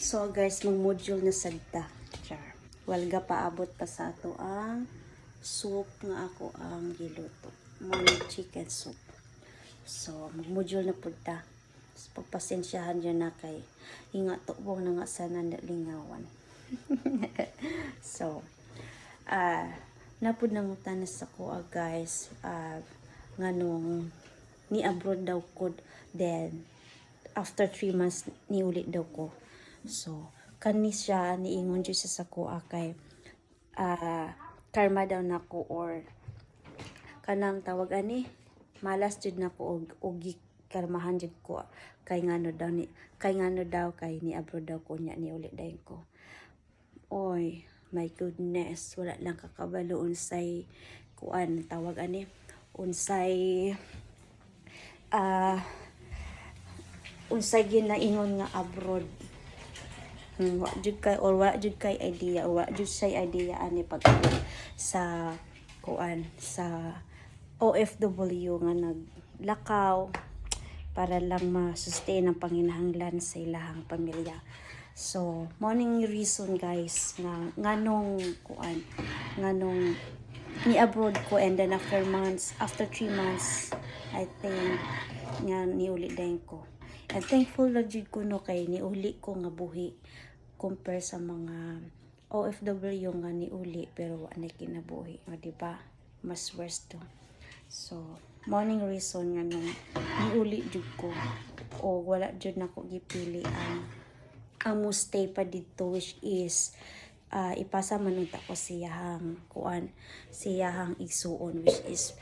So guys, mag module na sagta. Char. Walga paabot pa sa ato ang soup nga ako ang giluto. Morning chicken soup. So, mag module na pud ta. So, pagpasensyahan dyan na kay hinga tubong na nga sana na lingawan. so, ah, napud nang utanas ako ah, guys. Ah, nganong ni abroad daw ko then after 3 months ni ulit daw ko so kani siya niingon jud sa ko kay ah karma daw nako or kanang tawag ani malas jud nako og og karmahan jud ko. Kay ngano daw ni kay ngano daw kay ni abroad daw ko nya ni ulit dayon ko. Oy my goodness wala lang kakabalo unsay kuan tawag ani unsay ah unsay ginaingon nga abroad hmm, wa jud kay or wa jud kay idea or wa jud say idea ani pag sa kuan sa OFW nga naglakaw para lang ma-sustain ang panginahanglan sa ilahang pamilya. So, morning reason guys nga nganong kuan nganong ni abroad ko and then after months after three months I think nga niuli din ko and thankful na jud ko no kay niuli ko nga buhi compare sa mga OFW nga niuli pero wa na kinabuhi nga di ba? Mas worse to. So morning reason nga nung niuli jud ko o wala jud nako gipili ang ang mo stay pa dito which is ah, ipasa manunta ko siyahang kuan siyahang igsuon which is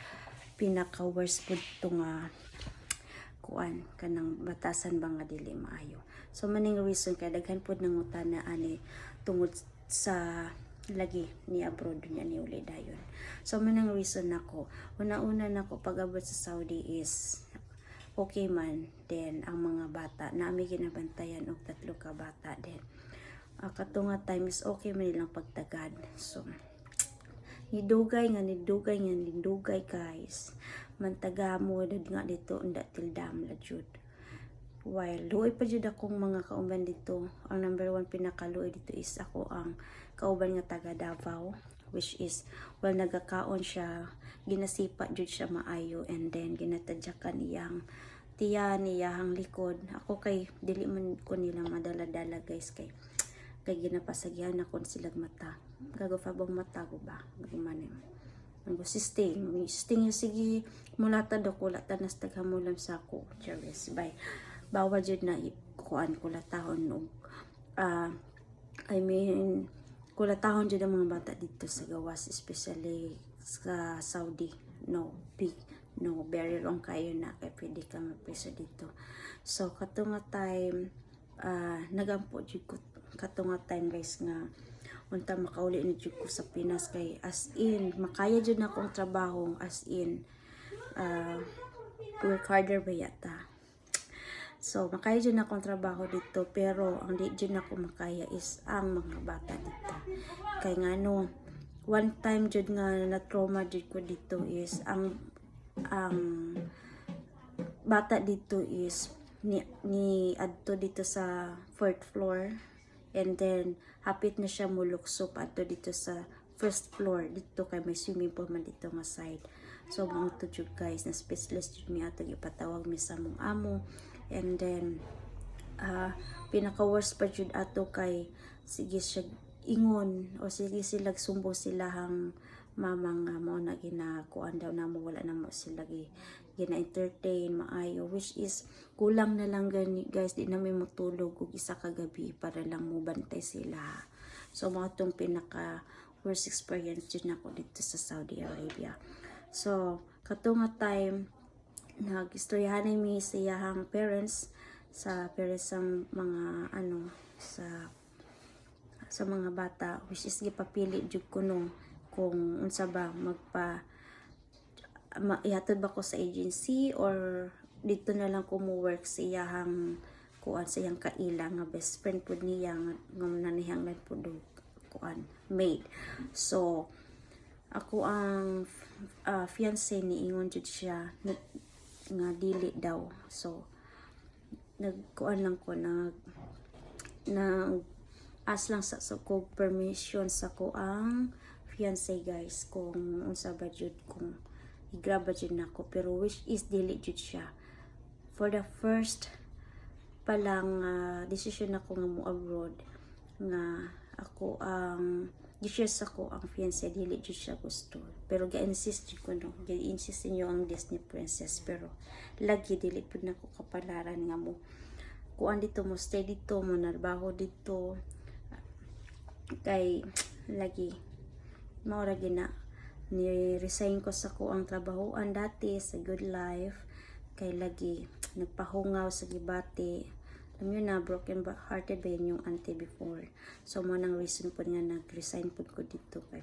pinaka worst pud to nga kuan kanang batasan ba nga dili maayo? So maning reason kay daghan pud nang utana ani tungod sa lagi ni abroad niya ni uli dayon. So maning reason nako una-una nako pag-abot sa Saudi is okay man then ang mga bata. Nami ginabantayan og tatlo ka bata then uh, katunga time is okay man nilang pagtagad. So nidugay nga nidugay nga nidugay guys mantaga mo dad nga dito unda tildam la jud. While luoy pa jud akong mga kauban dito. Ang number one pinakaluoy dito is ako ang kauban nga taga Davao which is well nagakaon siya ginasipa jud siya maayo and then ginatadyakan iyang tiya niyahang likod. Ako kay dili man ko nila madala-dala guys kay kay ginapasagyan ako silag mata. Gago fabong mata ko ba? Gumanim ang sisting sisting yung sige mulata do ko lata nas taghamulam sa ako Charis. Bye. Bawal jud na i- kuan ko latahon og ah I mean kulatahon jud ang mga bata dito sa gawas especially sa Saudi. No big no very wrong kayo na kay pwede ka mapreso dito. So katunga time ah nagampo jud ko katunga time guys nga unta makauli ni jud ko sa Pinas kay as in makaya jud na akong trabaho as in ah work harder ba yata So, makaya dyan akong trabaho dito, pero ang di dyan ako makaya is ang mga bata dito. Kaya nga no, one time dyan nga na trauma dyan ko dito is ang ang bata dito is ni, ni adto dito sa fourth floor and then hapit na siya mulukso pa adto dito sa first floor. Dito kay may swimming pool man dito nga side. So mga to jud guys. Na specialist jud mi atong ipatawag mi sa mong amo. And then ah pinaka worst pa jud ato kay sige siya ingon o sige sila sumbong sila hang mama nga mo na ginakuan daw na mo wala na mo sila gi gina-entertain maayo. Which is kulang na lang gani guys di na may matulog og isa ka gabi para lang mo bantay sila. So mga tong pinaka worst experience jud nako dito sa Saudi Arabia. So katunga time nagistoryahan mi siyahang parents sa parents ng mga ano sa sa mga bata. Which is gipapili jud ko no kung unsa ba magpa ma, ihatod ba ko sa agency or dito na lang ko mo work sa iyahang kuan sa iyang kaila nga best friend pud niya nga nanihang lang pud og kuan maid. So ako ang uh, fiancé ni ingon jud siya na- nga dili daw. So nagkuan lang ko nag na as lang sa, sa ko permission sa ko ang fiancé guys kung unsa ba jud kung i-grab ba jud nako. Pero which is dili jud siya. For the first palang uh, decision ako nga mo abroad nga ako ang gi-share sa ko ang fiancé dili jud siya gusto. Pero ga-insist jud ko no? Ga-insist niyo ang Disney princess pero lagi dili pud nako kapalaran nga mo. Kuan dito mo stay dito mo narbaho dito. Kay lagi maura gina ni-resign ko sa ko ang trabahoan dati sa good life. Kay lagi nagpahungaw sa gibati. Alam yun na broken hearted ba yun yung auntie before? So mo nang reason po nga nag-resign po ko dito. Kay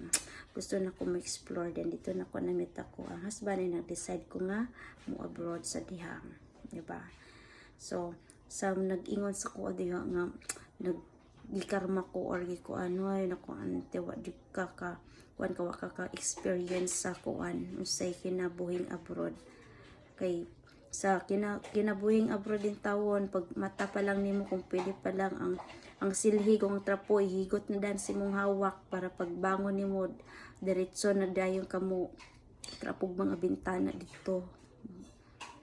gusto na ko ma-explore din. Dito na ko namit ako. Ang husband ay nag-decide ko nga mo abroad sa dihang. Di ba so sa nag-ingon sa ko diha nga nag gikarma ko or gi ko ano ay nako ante wa di ka ka kuan ka wa ka experience sa kuan usay kinabuhing abroad. Kay sa kina, kinabuhing abroad din tawon pag mata pa lang nimo kung pwede pa lang ang ang silhi kung trapo higot na dan si mong hawak para pagbangon nimo diretso na dayon kamo trapog mga bintana dito.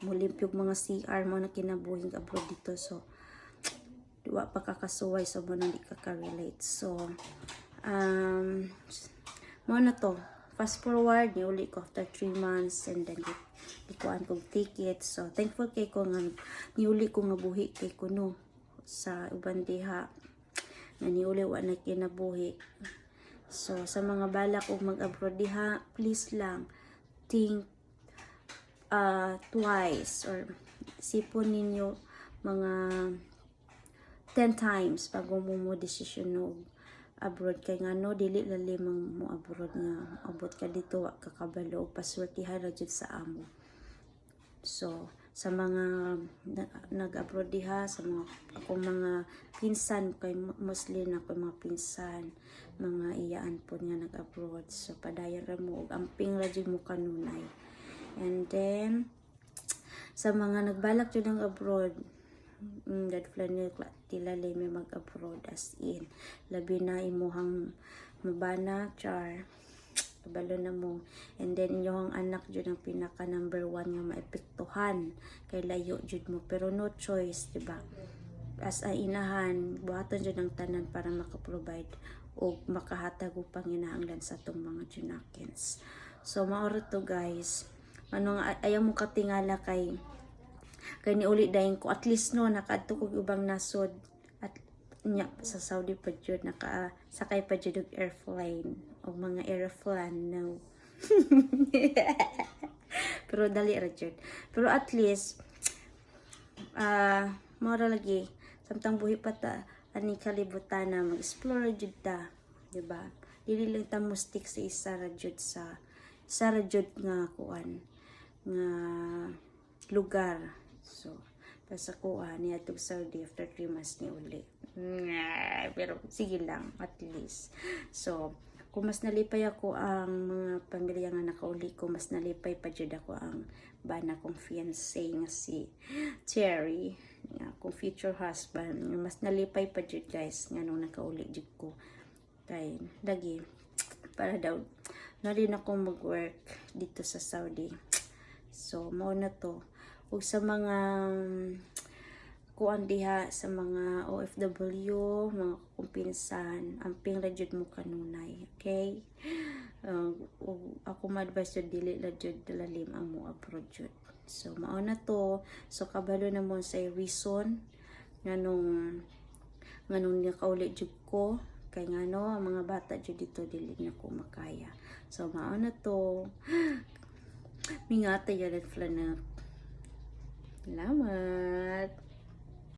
Mulimpyog mga CR mo na kinabuhing abroad dito so wa pa kakasuway so mo nang di ka relate so um mo na to. Fast forward ni uli ko after 3 months and then di, di ko an kog ticket. So thankful kay ko nga niuli ko nga buhi kay ko no sa uban diha nga niuli wa na kinabuhi so sa mga balak og mag-abroad diha please lang think uh, twice or sipon ninyo mga 10 times bago mo mo desisyon no abroad. Kay nga no dili lalimang mo abroad nga abot ka dito wa ka kabalo paswertihan ra jud sa amo. So sa mga na- nag-abroad diha sa mga ako mga pinsan kay Muslim ako mga pinsan mga iyaan po nga nag-abroad. So padayon ra mo og amping ra jud mo kanunay. And then sa mga nagbalak jud ng abroad mm, dad flanel tilali may mag-abroad as in labi na imuhang mabana char. Kabalo na mo. And then inyong anak jud ang pinaka number one nga maepektuhan kay layo jud mo. Pero no choice di ba? As a inahan buhaton jud ang tanan para makaprovide o makahatag og panginahanglan sa tong mga junakins. So maoro to guys. Ano nga ayaw mo katingala kay kay ni uli dayon ko at least no nakadto ko ubang nasod. At nya sa Saudi pa jud naka sakay pa jud og airplane o mga airplane no pero dali ra jud. Pero at least ah mora lagi samtang buhi pa ta ani kalibutan na mag-explore jud ta di ba? Dili lang ta mo stick sa isa ra jud sa isa ra jud nga kuan nga lugar so kuha niya tug Saudi after 3 months ni uli. Pero sige lang at least. So kung mas nalipay ako ang mga pamilya nga nakauli ko mas nalipay pa jud ako ang bana kong fiancé nga si Cherry nga akong future husband mas nalipay pa jud guys nga nung nakauli jud ko. Kay lagi para daw na rin ako mag-work dito sa Saudi. So mao na to ug sa mga kuan diha sa mga OFW, mga kumpinsan, amping ra mo kanunay, okay? Uh, ako ma-advise jud dili la jud lalim ang mo abroad. So mao na to. So kabalo na mo sa reason nganong nganong nakauli jud ko kay ngano ang mga bata jud dito dili na ko makaya. So mao na to. Mingata yan at. Salamat.